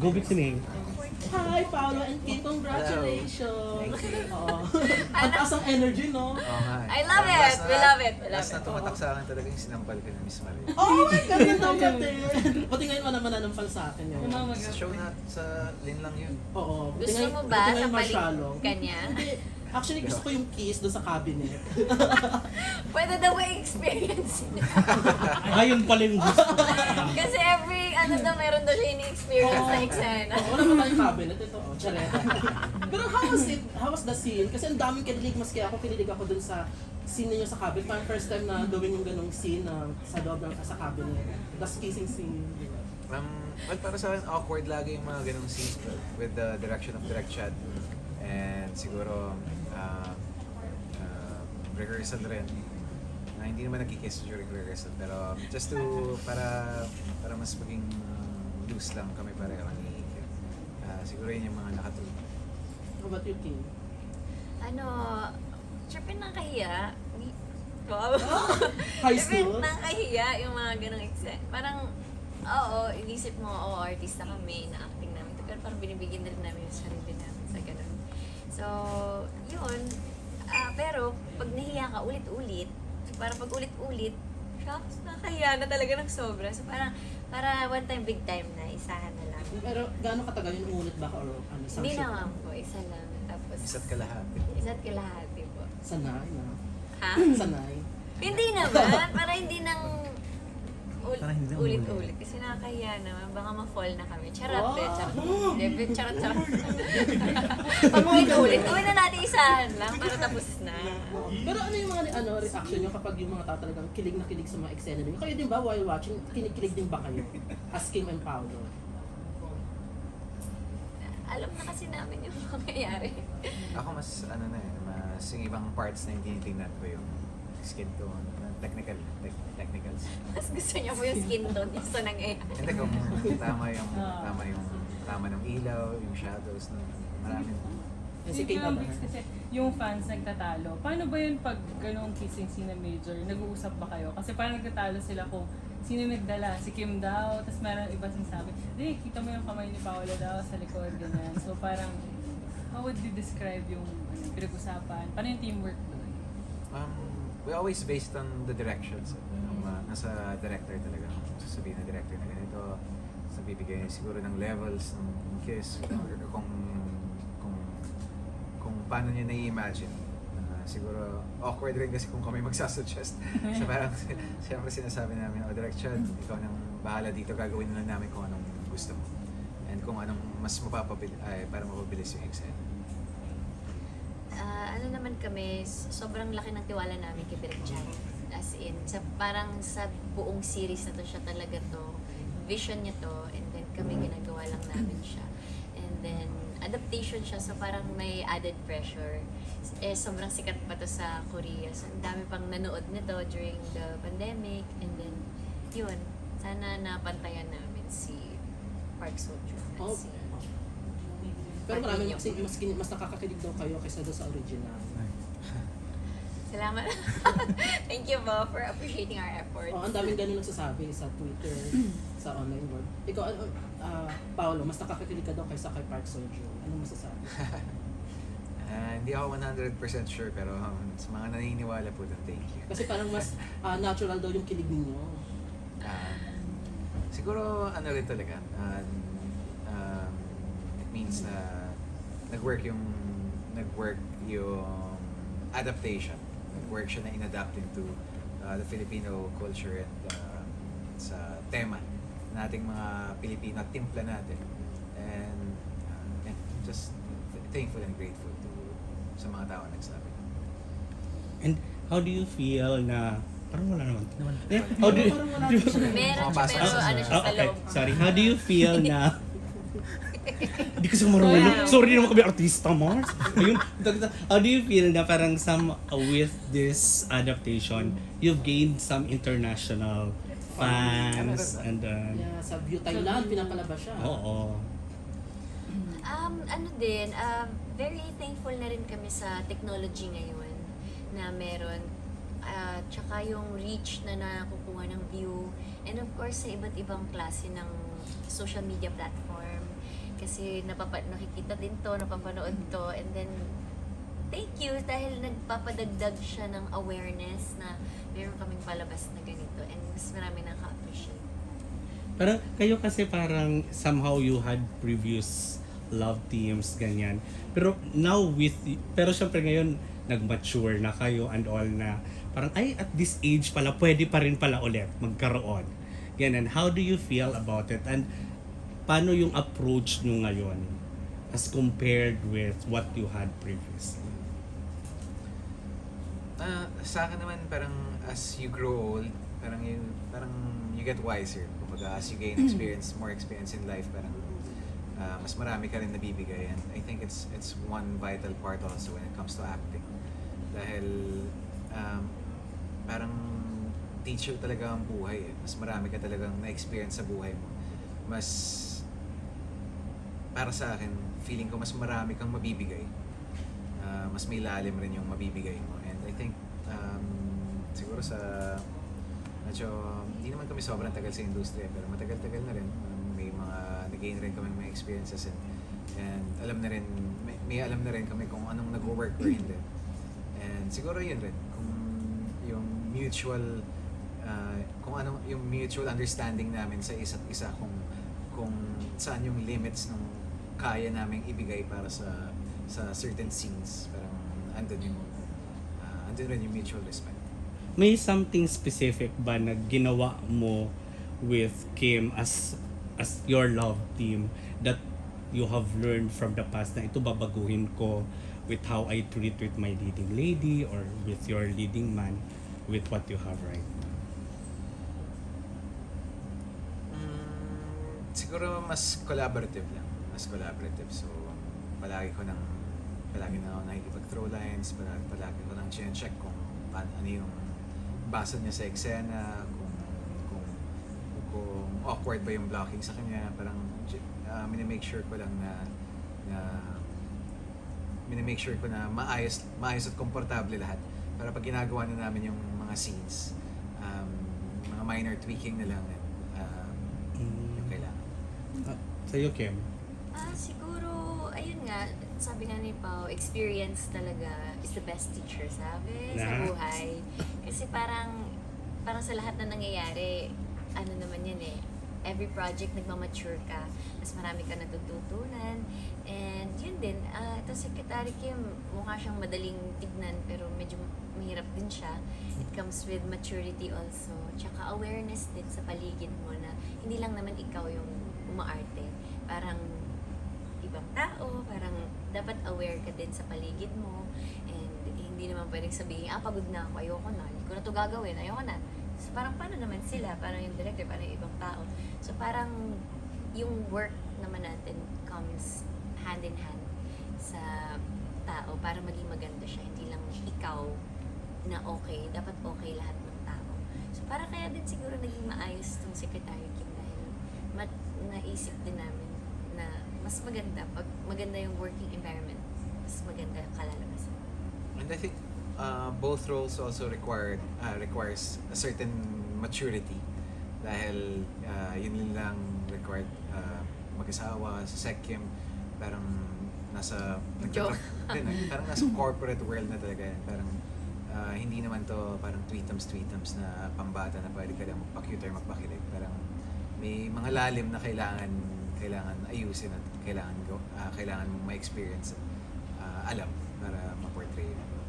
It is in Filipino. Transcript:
Go Bixing. Hi, Paolo and Kim. Congratulations. Oo. Ang taas ang energy, no? Oo nga. eh. I love it. last We love it. We love Last na it. tumatak sa akin talaga yung sinampal ko ni Miss Marie. Oh my God, ang dagat eh. Pati ngayon wala man nampal sa akin yun. Sa show na, sa Lin lang yun. Oo. Pati Gusto mo pati ba sa masyalo. palig kanya? Hindi. Actually, gusto ko yung kiss doon sa cabinet. Pwede daw may experience niya. Ayun pala yung gusto. Kasi every, ano daw, meron daw siya ini-experience na eksena. Oo, wala pa tayong cabinet. Ito, oh, charet. Pero how was it? How was the scene? Kasi ang daming kinilig, maski ako kinilig ako dun sa scene ninyo sa cabinet. Parang first time na gawin yung ganong scene na sa loob ng sa cabinet. The kissing scene. Um, well, para sa akin, awkward lagi yung mga ganong scenes but with the direction of Direct Chad. And siguro, uh, uh, rehearsal rin. Na hindi naman nagkikiss during rehearsal. Pero um, just to, para, para mas maging loose lang kami pareho ni. Uh, siguro yun yung mga nakatulog. How about you, Kim? Ano, syempre nakahiya. Wow. High school? nakahiya yung mga ganong eksena. Parang, oo, inisip mo, oo, artista kami, na-acting namin. Pero parang binibigyan na rin namin yung sarili namin. So, yun. Ah, pero, pag nahiya ka ulit-ulit, so parang pag ulit-ulit, shucks, nakahiya na talaga ng sobra. So parang, para one time, big time na, isahan na lang. Pero gaano katagal yung ulit ba or ano? isang Hindi shoot? naman po, isa lang. Tapos, Isa't kalahati. isa't kalahati po. Sanay na. Ha? Sanay. hindi naman, para hindi nang ul- Para hindi na ulit-ulit. Kasi nakakahiya naman, baka ma-fall na kami. Charot, be, charot. Hindi, charot, charot. Pag ulit-ulit, gawin na natin isahan lang para tapos na. Pero ano yung mga ano reaction nyo kapag yung mga tao talagang kilig na kilig sa mga eksena ninyo? Kayo din ba while watching, kinikilig din ba kayo? As Kim and Paolo. Alam na kasi namin yung mangyayari. Ako mas ano na eh, mas yung ibang parts na hindi tinitingnan ko yung skin tone, yung technical, tec- technicals. Mas gusto niya po yung skin tone niya sa nangyayari. Hindi kung tama yung tama yung tama ng ilaw, yung shadows no. Marami. Yan si Yung Kim Kim ba? Bix kasi yung fans nagtatalo. Paano ba yun pag ganong kissing scene na major? Nag-uusap ba kayo? Kasi parang nagtatalo sila kung sino nagdala. Si Kim daw, tapos meron iba sinasabi, hindi, kita mo yung kamay ni Paula daw sa likod, ganyan. So parang, how would you describe yung ano, pinag-usapan? Paano yung teamwork doon? Um, we always based on the directions. Um, uh, nasa director talaga. Sasabihin ng director na ganito, sa bibigay siguro ng levels ng kiss, or kung kung kung paano niya nai-imagine. Uh, siguro awkward rin kasi kung kami magsasuggest. so parang siyempre sinasabi namin, oh direct Chad, ikaw nang bahala dito, gagawin na lang namin kung anong gusto mo. And kung anong mas mapapabilis, ay, para mapabilis yung eksena. Ah, ano naman kami, sobrang laki ng tiwala namin kay Direk Chan. As in, sa, parang sa buong series na to siya talaga to, vision niya to, and then kami ginagawa lang namin siya. And then, adaptation siya, so parang may added pressure. Eh, sobrang sikat pa to sa Korea. So, ang dami pang nanood nito during the pandemic. And then, yun, sana napantayan namin si Park Seo-joon at Oh. si Pero marami mas, mas, mas nakakakilig daw kayo kaysa doon sa original. Salamat. Thank you po for appreciating our effort. Oh, ang daming ganun nagsasabi sa Twitter, sa online world. Ikaw, ah, Paolo, mas nakakakilig ka daw kaysa kay Park Seo-joon. Anong masasabi? Ah, hindi ako 100% sure pero um, sa mga naniniwala po doon, thank you. Kasi parang mas ah, natural daw yung kilig ninyo. Ah, siguro ano rin talaga, ah, um, it means na nag-work yung nag-work yung adaptation. Nag-work siya na inadapt into uh, the Filipino culture and uh, sa tema nating mga Pilipino at timpla natin. And uh, yeah, just thankful and grateful to sa mga tao na nagsabi. And how do you feel na parang wala naman. Eh, how do you, wala. Meron pero ano siya Ah, sa okay, loob. sorry. How do you feel na Hindi ko sa marunong. Sorry naman kami artista, Mars. Ayun, how do you feel na parang some uh, with this adaptation, you've gained some international fans and uh, Yeah, sa View Thailand, pinapalabas siya. oo. Um, ano din, um, very thankful na rin kami sa technology ngayon na meron at tsaka yung reach na nakukuha ng view and of course sa iba't ibang klase ng social media platform kasi napapa nakikita din to, napapanood to, and then thank you dahil nagpapadagdag siya ng awareness na meron kaming palabas na ganito and mas marami naka-appreciate. Parang kayo kasi parang somehow you had previous love teams, ganyan. Pero now with, pero syempre ngayon, nag-mature na kayo and all na parang ay at this age pala pwede pa rin pala ulit magkaroon. Ganyan. How do you feel about it? And paano yung approach nyo ngayon as compared with what you had previously? Ah, sa akin naman parang as you grow old, parang you, parang you get wiser. Kumbaga as you gain experience, more experience in life, parang ah, mas marami ka rin nabibigay. And I think it's it's one vital part also when it comes to acting. Dahil um, parang teacher talaga ang buhay eh. Mas marami ka talagang na-experience sa buhay mo. Mas para sa akin, feeling ko mas marami kang mabibigay. Ah, mas may lalim rin yung mabibigay mo. And I think, um, siguro sa, medyo, hindi naman kami sobrang tagal sa industriya, pero matagal-tagal na rin. Um, may mga, nag-gain rin kami mga experiences and, and alam na rin, may, may alam na rin kami kung anong nag-work or hindi. And siguro yun rin, kung yung mutual, ah, kung ano yung mutual understanding namin sa isa't isa, kung kung saan yung limits ng kaya naming ibigay para sa sa certain scenes parang andun yung ah, andun rin yung mutual respect May something specific ba na ginawa mo with Kim as as your love team that you have learned from the past na ito babaguhin ko with how I treat with my leading lady or with your leading man with what you have right now? Siguro mas collaborative lang. Mas collaborative. So palagi ko nang palagi na ako nakikipag throw lines palagi, palagi ko nang check kung paano, ano yung basa niya sa eksena kung kung kung awkward ba yung blocking sa kanya. Parang uh, minimake sure ko lang na na minimake sure ko na maayos maayos at komportable lahat. Para pag ginagawa na namin yung mga scenes um, mga minor tweaking na lang um, yung kailangan Ah, sa'yo, Kim? Ah, siguro, ayun nga, sabi nga ni Pao, experience talaga is the best teacher, sabi, sa Na? buhay. Kasi parang, parang sa lahat na nangyayari, ano naman yan eh, every project nagmamature ka, mas marami ka natututunan, and yun din, ah ito Secretary Kim, mukha siyang madaling tignan, pero medyo mahirap din siya. It comes with maturity also, tsaka awareness din sa paligid mo na hindi lang naman ikaw yung umaarte. Parang ibang tao, parang dapat aware ka din sa paligid mo and hindi naman pwedeng sabihin, ah, pagod na ako, ayoko na, hindi ko na to gagawin, ayoko na. So, parang paano naman sila, parang yung director, parang yung ibang tao. So, parang yung work naman natin comes hand in hand sa tao para maging maganda siya, hindi lang ikaw na okay, dapat okay lahat ng tao. So, para kaya din siguro naging maayos tong Secretary Kim dahil mat naisip din namin na mas maganda pag maganda yung working environment, mas maganda kalalabasan. and I think uh, both roles also required uh, requires a certain maturity dahil uh, yun lang required uh, mag-asawa sa Sekim parang nasa parang nasa corporate world na talaga yan. Parang uh, hindi naman to parang tweetums tweetums na pambata na pwede ka lang magpa-cute or magpakilig. Parang may mga lalim na kailangan kailangan ayusin at kailangan go, uh, kailangan mong ma-experience at uh, alam para ma-portray yun.